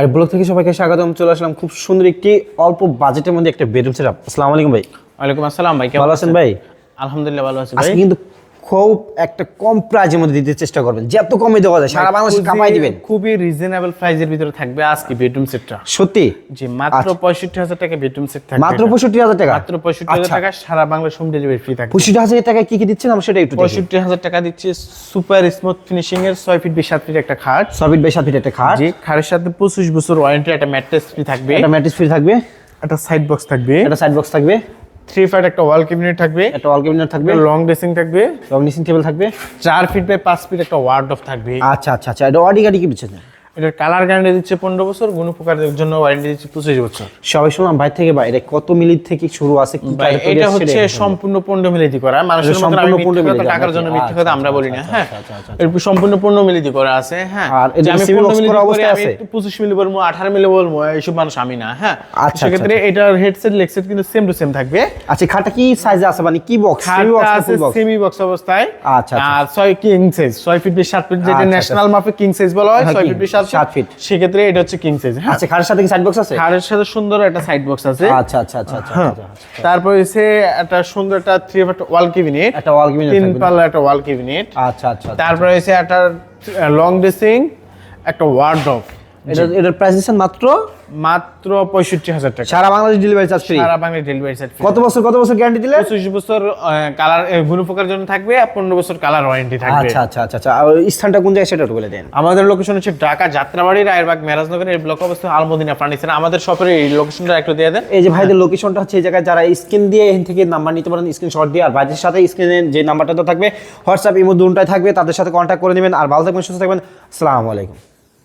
আর blog থেকে সবাইকে স্বাগতম চলে আসলাম খুব সুন্দর একটি অল্প বাজেটের মধ্যে একটা বেডরুম সেট আপ আসসালামু আলাইকুম ভাই। ওয়ালাইকুম আসসালাম ভাই কেমন ভালো আছেন ভাই? আলহামদুলিল্লাহ ভালো আছি ভাই। কিন্তু খুব একটা কম প্রাইজের মধ্যে দিতে চেষ্টা করবেন। যত কমে দেওয়া যায় সারা বাংলাদেশে কামাই দিবেন। খুবই রিজনেবল প্রাইজের ভিতরে থাকবে আজকে বেডরুম সেটটা সত্যি? জি মাত্র পঁয়ষট্টি হাজার টাকা বেডরুম সেট থাকবে মাত্র এটা। পঁয়ষট্টি হাজার টাকা? মাত্র পঁয়ষট্টি হাজার টাকা সারা বাংলা হোম ডেলিভারি ফ্রি থাকবে। পঁয়ষট্টি হাজার টাকায় কি কি দিচ্ছেন? আমরা সেটা একটু দেখি। পঁয়ষট্টি হাজার টাকা দিচ্ছে সুপার স্মুথ ফিনিশিং এর ছয় ফিট বিশ সাত ফিট একটা খাট। সবিট বাই সাত ফিট একটা খাট। জি খাটের সাথে পঁচিশ বছর ওয়ারেন্টি একটা ম্যাট্রেস ফ্রি থাকবে। একটা ম্যাট্রিক্স ফ্রি থাকবে। একটা সাইড বক্স থাকবে। একটা সাইড বক্স থাকবে। থ্রি ফাইট একটা ওয়াল ক্যাবিনেট থাকবে। একটা ওয়াল ক্যাবিনেট থাকবে। লং ড্রেসিং থাকবে। লং ড্রেসিং টেবিল থাকবে। চার ফিট বাই পাঁচ ফিট একটা ওয়ার্ড অফ থাকবে। আচ্ছা আচ্ছা আচ্ছা এটা অডি গাড়ি কি দিচ্ছেন এটার কালার গ্যারান্টি দিচ্ছে পনেরো বছর গুণপোকারের জন্য ওয়ারেন্টি দিচ্ছে পঁচিশ বছর। সবাই শুনলাম ভাই থেকে ভাই এটা কত মিলি থেকে শুরু আছে এটা হচ্ছে সম্পূর্ণ পণ্য মিলিতি করা। মানুষের সম্পূর্ণ পণ্য মিলিতি, টাকার জন্য আচ্ছা, মিথ্যে কথা আমরা আচ্ছা, বলি না আচ্ছা, হ্যাঁ। সম্পূর্ণ পণ্য মিলিতি করা আছে হ্যাঁ। আর এটা আমি করা আমি পঁচিশ মিলি বলব আঠারো মিলি বলব এইসব মানুষ আমি না হ্যাঁ। সেক্ষেত্রে এটার হেডসেট লেগসেট কিন্তু সেম টু সেম থাকবে। আচ্ছা খাটটা কি সাইজে আছে? মানে কি box semi box semi box অবস্থায়। আচ্ছা। আর ছয় কিং সাইজ ছয় ফিট সাত ফিট যেটা ন্যাশনাল মাপে কিং সাইজ বলা হয় হ্যাঁ, ছয় ফিট সাত সেক্ষেত্রে এটা হচ্ছে কিং সাইজ হ্যাঁ? আচ্ছা খাটের সাথে কি সাইড বক্স আছে? খাটের সাথে সুন্দর একটা সাইড বক্স আছে। আচ্ছা আচ্ছা আচ্ছা আচ্ছা হ্যাঁ। আচ্ছা। তারপর হচ্ছে একটা সুন্দর একটা থ্রি ওয়াল ক্যাবিনেট একটা ওয়াল ক্যাবিনেট তিন পাল্লা একটা ওয়াল ক্যাবিনেট আচ্ছা আচ্ছা আচ্ছা। তারপর হচ্ছে একটা লং ড্রেসিং একটা ওয়ার্ডরোব এটা এটার প্রাইস দিচ্ছেন মাত্র? মাত্র পঁয়ষট্টি হাজার টাকা। সারা বাংলাদেশ ডেলিভারি চার্জ ফ্রি সারা বাংলা ডেলিভারি সাইড কত বছর কত বছর গ্যারান্টি দিলে? পঁচিশ বছর কালার ভুল গুণপোকার জন্য থাকবে আর পনেরো বছর কালার ওয়ারেন্টি থাকবে। আচ্ছা আচ্ছা আচ্ছা আচ্ছা। স্থানটা কোন জায়গায় সেটা বলে দেন। আমাদের লোকেশন হচ্ছে ঢাকা যাত্রাবাড়ি রায়েরবাগ মেরাজনগরের ব্লক অবস্থা আলমদিনা ফার্নিচার আমাদের শপের এই লোকেশনটা একটু দিয়ে দেন। এই যে ভাইদের লোকেশনটা হচ্ছে এই জায়গায় যারা স্ক্রিন দিয়ে এখান থেকে নাম্বার নিতে পারেন স্ক্রিনশট দিয়ে। আর ভাইদের সাথে স্ক্রিনে যে নাম্বারটা তো থাকবে হোয়াটসঅ্যাপ ইমো দুটাই থাকবে তাদের সাথে কন্ট্যাক্ট করে নেবেন। আর ভালো থাকবেন সুস্থ থাকবেন। আসসালামু আলাইকুম।